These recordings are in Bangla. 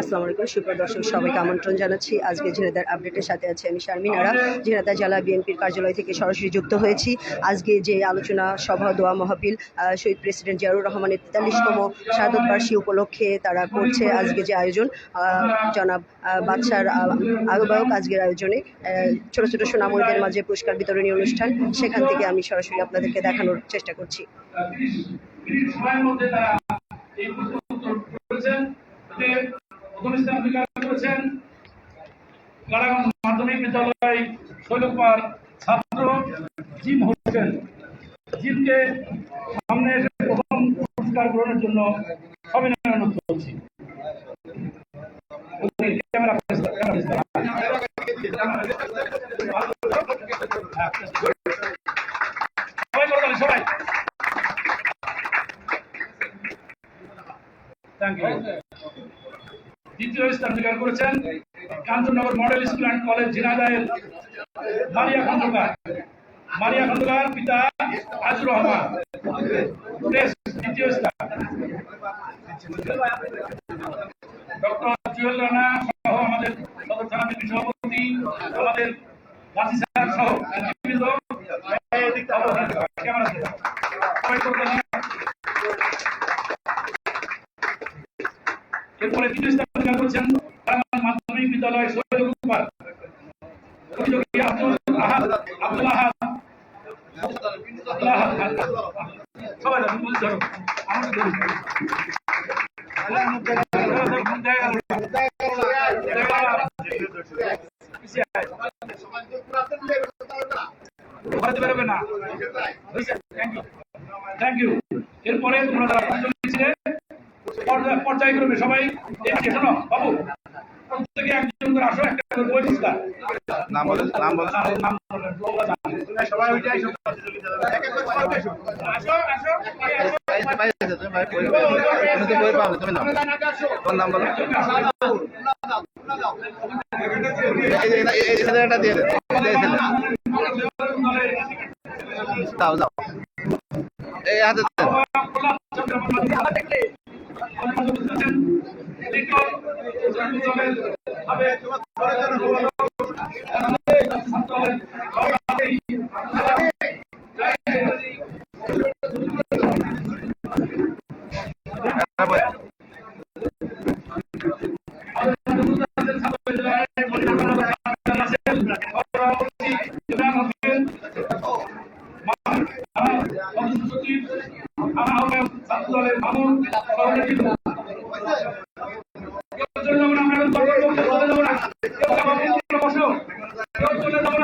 আসসালামু আলাইকুম সুপ্রিয় দর্শক সবাইকে আমন্ত্রণ জানাচ্ছি। আজকে ঝিনাইদার আপডেটের সাথে আছে আমি শারমিনারা ঝিনাইদা জেলা বিএনপির কার্যালয় থেকে সরাসরি যুক্ত হয়েছি। আজকে যে আলোচনা সভা দোয়া মহাপিল শহীদ প্রেসিডেন্ট জিয়াউর রহমানের তেতাল্লিশতম শাহাদত উপলক্ষে তারা করছে আজকে যে আয়োজন। জনাব বাদশার আহ, আহ্বায়ক আজকের আয়োজনে ছোট ছোট সোনামণিদের মাঝে পুরস্কার বিতরণী অনুষ্ঠান। সেখান থেকে আমি সরাসরি আপনাদেরকে দেখানোর চেষ্টা করছি। এই করেছেন। প্রথম স্থান অধিকার করেছেন কারাগঞ্জ মাধ্যমিক বিদ্যালয় শৈলকুমার ছাত্র জিম হোসেন। জিমকে সামনে এসে প্রথম পুরস্কার গ্রহণের জন্য অনুরোধ করছি ক্যামেরা সবাই করবেন সবাই থ্যাংক ইউ দ্বিতীয় স্থান অধিকার করেছেন Kanchannagar model school and college ঝিনাইদহের মারিয়া খন্দকার মারিয়া খন্দকার পিতা আজুর রহমান। দ্বিতীয় স্থান। ডক্টর জুয়েল রানা সহ আমাদের সদর থানা সভাপতি, আমাদের গাজী স্যার সহ নেতৃবৃন্দ ক্যামেরা সবাই করবেন এরপরে তৃতীয় স্থান অধিকার করছেন কারামান মাধ্যমিক বিদ্যালয় শহীদ কুমার থ্যাংক ইউ এরপরে তোমরা যারা পর্যায়- পর্যায়ক্রমে সবাই শোনো বাবু প্রত্যেকে একজন করে আসো একটা করে বই দিস্তা নাম বলেন নাম বলেন নাম বলেন, সবাই উঠে আসো আসো আসো। এই যে বাইরে আছে, তুমি পাবে, তোমার নাম বলো। একটা দিয়ে দে। এই এই ছেলে। দাও, দাও। এই হাতে দেন।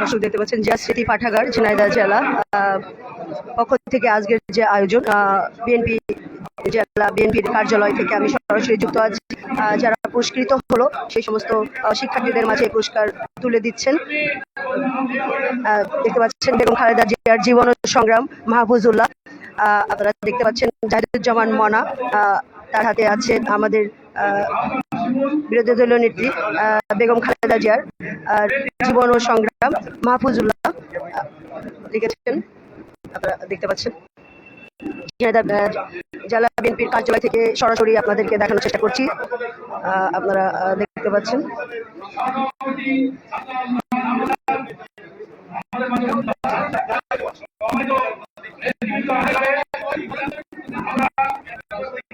দর্শক দেখতে পাচ্ছেন জিয়া স্মৃতি পাঠাগার, ঝিনাইদহ জেলা। পক্ষ থেকে আজকের যে আয়োজন বিএনপি জেলা বিএনপির কার্যালয় থেকে আমি সরাসরি যুক্ত আছি। যারা পুরস্কৃত হলো, সেই সমস্ত শিক্ষার্থীদের মাঝে পুরস্কার তুলে দিচ্ছেন। দেখতে পাচ্ছেন বেগম খালেদা জিয়ার জীবন সংগ্রাম, মাহফুজুল্লাহ। আপনারা দেখতে পাচ্ছেন, জাহিদুজ্জামান মনা তার হাতে আছে আমাদের বিরোধী দলীয় নেত্রী বেগম খালেদা জিয়ার জীবন ও সংগ্রাম মাহফুজুল্লাহ লিখেছেন, আপনারা দেখতে পাচ্ছেন। জেলা বিএনপির কার্যালয় থেকে সরাসরি আপনাদেরকে দেখানোর চেষ্টা করছি। আপনারা দেখতে পাচ্ছেন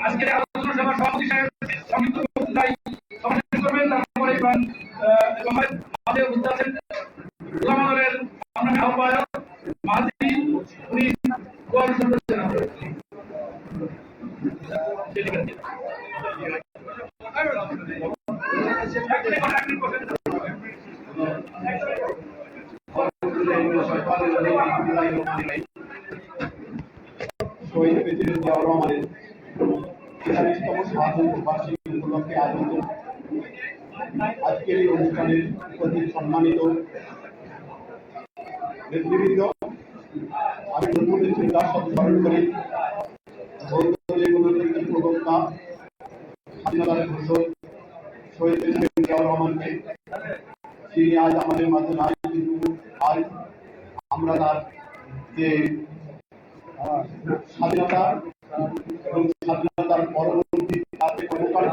আজকের আলোচনা সভা সভাপতি সাহেব সংযুক্ত বক্তৃতায় সমালোচনা করবেন তারপরে এবং এবং আমাদের উপস্থিত আছেন গোলাম আদরের আহ্বায়ক মাহাদি উনি গোয়াল সদস্য। শহীদ প্রেসিডেন্ট জিয়াউর রহমানের তেতাল্লিশতম স্বাধীন বার্ষিকী উপলক্ষে আয়োজিত আজকের এই অনুষ্ঠানের প্রতি সম্মানিত নেতৃবৃন্দ, আমি নতুন চিন্তার সাথে স্মরণ করি প্রবক্তা স্বাধীনতার ঘোষক, শহীদ জিয়াউর রহমানকে। তিনি আজ আমাদের মাঝে নাই কিন্তু আজ আমরা তার যে স্বাধীনতা এবং স্বাধীনতার পরবর্তী তাদের কর্মকাণ্ড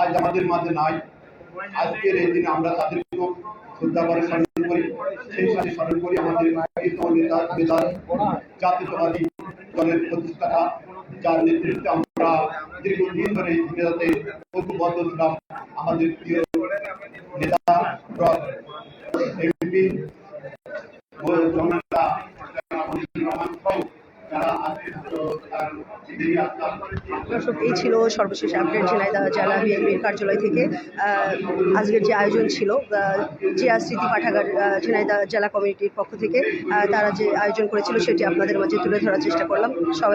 আজ আমাদের মাঝে নাই। আজকের এই দিনে আমরা তাদেরকেও শ্রদ্ধা করে স্মরণ করি। সেই সাথে স্মরণ করি আমাদের নেতা নেতা জাতীয়তাবাদী দলের প্রতিষ্ঠাতা, যার নেতৃত্বে আমরা দীর্ঘদিন ধরে নেতাতে ঐক্যবদ্ধ ছিলাম। আমাদের প্রিয় নেতা এমপি জনতা রহমান সহ যারা আজকে দেরি আসলাম দর্শক এই ছিল সর্বশেষ আপডেট ঝিনাইদহ জেলা বিএনপির কার্যালয় থেকে আজকের যে আয়োজন ছিল যে স্মৃতি পাঠাগার ঝিনাইদা জেলা কমিটির পক্ষ থেকে তারা যে আয়োজন করেছিল সেটি আপনাদের মাঝে তুলে ধরার চেষ্টা করলাম। সবাই